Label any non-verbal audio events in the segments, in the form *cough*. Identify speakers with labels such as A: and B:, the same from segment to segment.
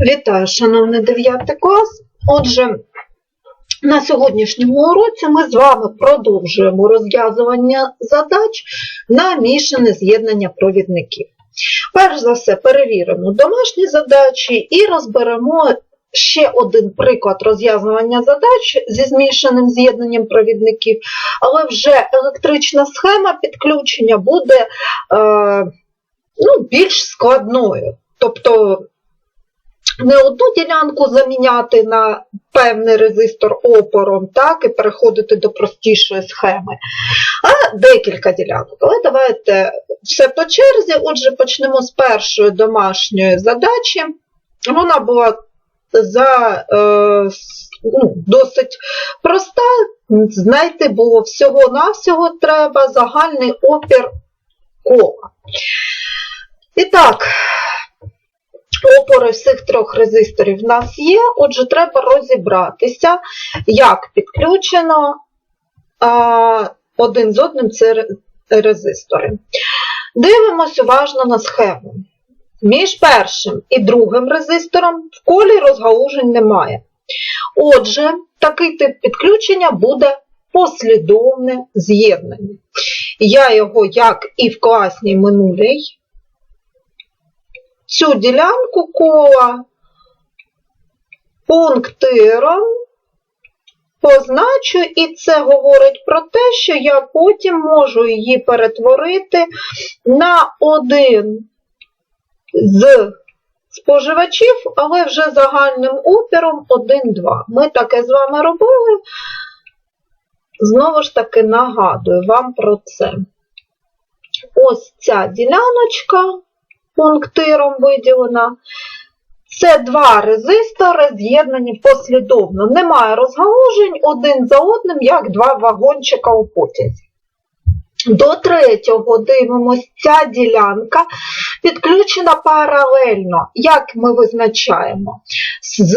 A: Вітаю, шановний 9 клас. Отже, на сьогоднішньому уроці ми з вами продовжуємо розв'язування задач на мішане з'єднання провідників. Перш за все, перевіримо домашні задачі і розберемо ще один приклад розв'язування задач зі змішаним з'єднанням провідників, але вже електрична схема підключення буде е, ну, більш складною. Тобто не одну ділянку заміняти на певний резистор опором, так, і переходити до простішої схеми, а декілька ділянок. Але давайте все по черзі. Отже, почнемо з першої домашньої задачі. Вона була за е, ну, досить проста. Знайти було всього-навсього треба загальний опір кола. І так, опори всіх трьох резисторів в нас є, отже, треба розібратися, як підключено один з одним ці ре- резистори. Дивимось уважно на схему. Між першим і другим резистором в колі розгалужень немає. Отже, такий тип підключення буде послідовне з'єднання. Я його, як і в класній минулій, цю ділянку кола пунктиром позначу, і це говорить про те, що я потім можу її перетворити на один з споживачів, але вже загальним опіром 1-2. Ми таке з вами робили. Знову ж таки нагадую вам про це. Ось ця діляночка пунктиром виділена. Це два резистори з'єднані послідовно. Немає розгалужень один за одним, як два вагончика у потязі. До третього дивимось, ця ділянка підключена паралельно. Як ми визначаємо? З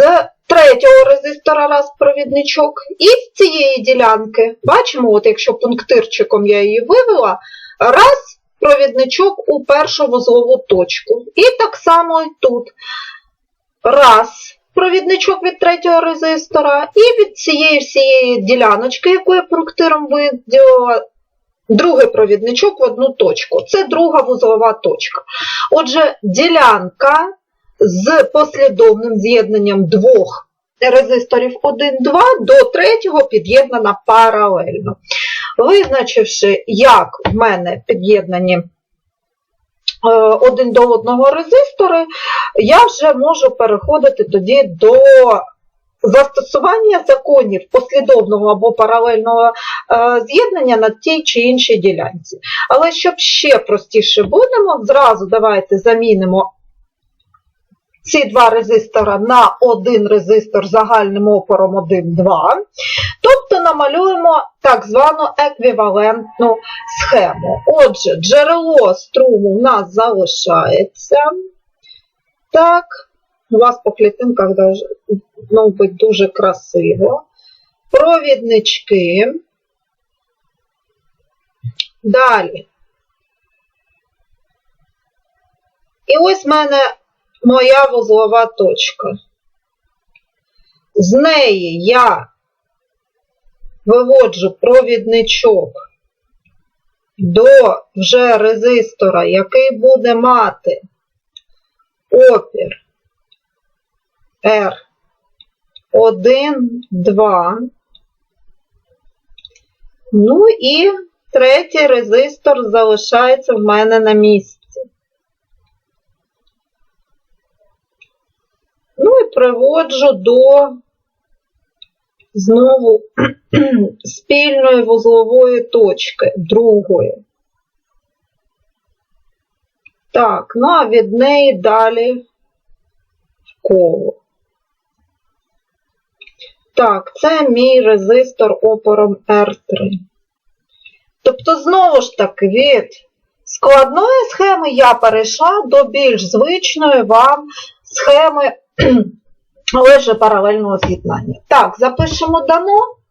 A: третього резистора раз провідничок і з цієї ділянки. Бачимо, от якщо пунктирчиком я її вивела, раз провідничок у першу вузлову точку. І так само і тут. Раз провідничок від третього резистора, і від цієї всієї діляночки, яку я пунктиром виділила, другий провідничок в одну точку. Це друга вузлова точка. Отже, ділянка з послідовним з'єднанням двох резисторів 1, 2 до третього під'єднана паралельно. Визначивши, як в мене під'єднані е, один до одного резистори, я вже можу переходити тоді до застосування законів послідовного або паралельного е, з'єднання на тій чи іншій ділянці. Але щоб ще простіше будемо, зразу давайте замінимо ці два резистора на один резистор загальним опором 1, 2. Тобто намалюємо так звану еквівалентну схему. Отже, джерело струму у нас залишається. Так, у вас по клітинках мабуть, дуже красиво. Провіднички. Далі. І ось в мене моя вузлова точка. З неї я виводжу провідничок до вже резистора, який буде мати опір R1, 2. Ну і третій резистор залишається в мене на місці. Ну і приводжу до знову *clears throat* спільної вузлової точки, другої. Так, ну а від неї далі в коло. Так, це мій резистор опором R3. Тобто, знову ж таки, від складної схеми я перейшла до більш звичної вам схеми, *clears throat* але вже паралельного з'єднання. Так, запишемо дано.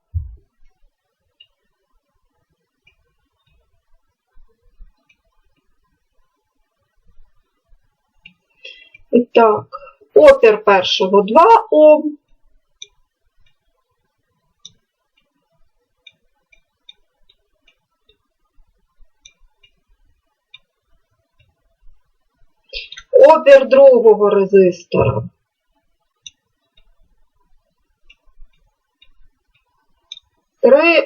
A: Так, опір першого 2 Ом. Опір другого резистора.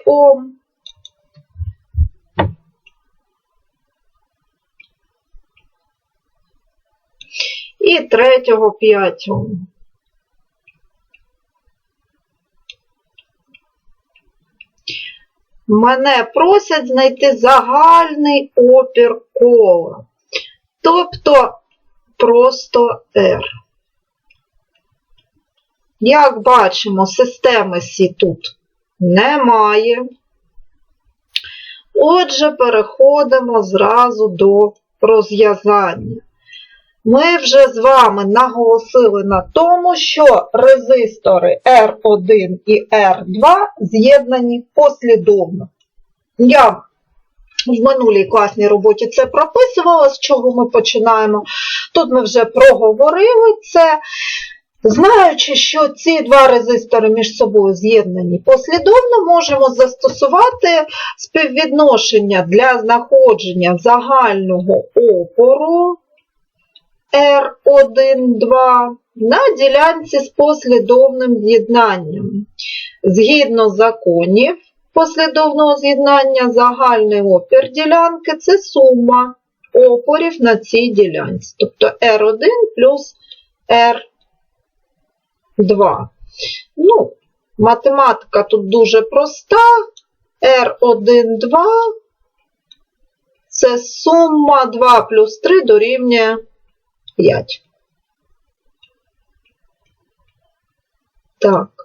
A: Ом. І третього 5 Мене просять знайти загальний опір кола. Тобто просто R. Як бачимо, системи Сі тут немає. Отже, переходимо зразу до розв'язання. Ми вже з вами наголосили на тому, що резистори R1 і R2 з'єднані послідовно. Я в минулій класній роботі це прописувала, з чого ми починаємо. Тут ми вже проговорили це. Знаючи, що ці два резистори між собою з'єднані послідовно, можемо застосувати співвідношення для знаходження загального опору R1,2 на ділянці з послідовним з'єднанням. Згідно законів послідовного з'єднання, загальний опір ділянки це сума опорів на цій ділянці. Тобто R1 плюс R2. Ну, математика тут дуже проста. R1, 2 це сума 2 плюс 3 дорівнює 5. Так.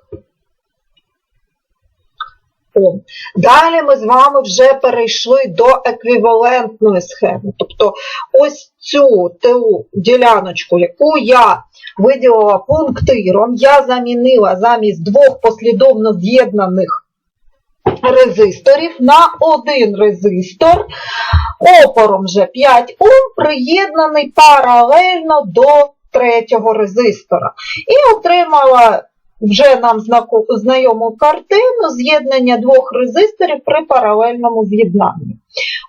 A: О. Далі ми з вами вже перейшли до еквівалентної схеми. Тобто ось цю ту діляночку, яку я виділила пунктиром, я замінила замість двох послідовно з'єднаних резисторів на один резистор опором вже 5 Ом приєднаний паралельно до третього резистора. І отримала вже нам знайому картину з'єднання двох резисторів при паралельному з'єднанні.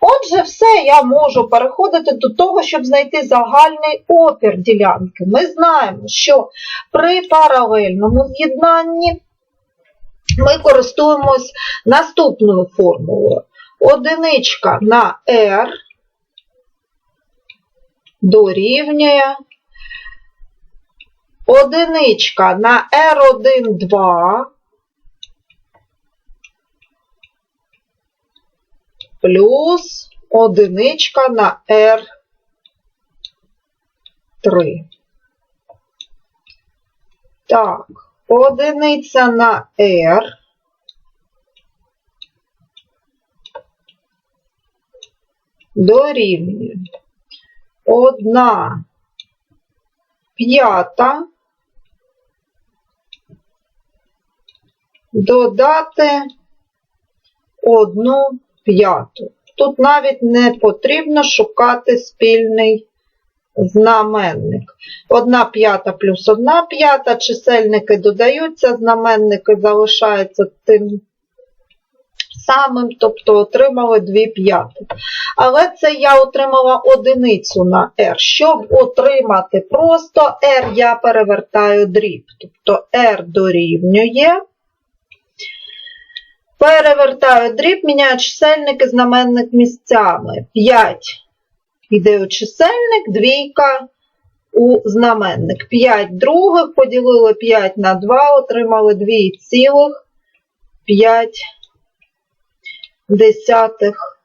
A: Отже, все я можу переходити до того, щоб знайти загальний опір ділянки. Ми знаємо, що при паралельному з'єднанні ми користуємось наступною формулою. Одиничка на R дорівнює одиничка на R1, 2 плюс одиничка на R3. Так, одиниця на R. Дорівнює одна п'ята додати одну п'яту. Тут навіть не потрібно шукати спільний знаменник. Одна п'ята плюс одна п'ята, чисельники додаються, знаменники залишаються тим самим, тобто отримали 2 п'яти. Але це я отримала одиницю на R. Щоб отримати просто R, я перевертаю дріб. Тобто R дорівнює. Перевертаю дріб, міняю чисельник і знаменник місцями. 5 йде у чисельник, двійка у знаменник. 5 других поділили 5 на 2, отримали 2,5 десятих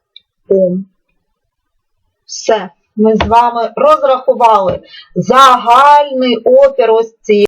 A: Ом. Все. Ми з вами розрахували загальний опір ось цієї.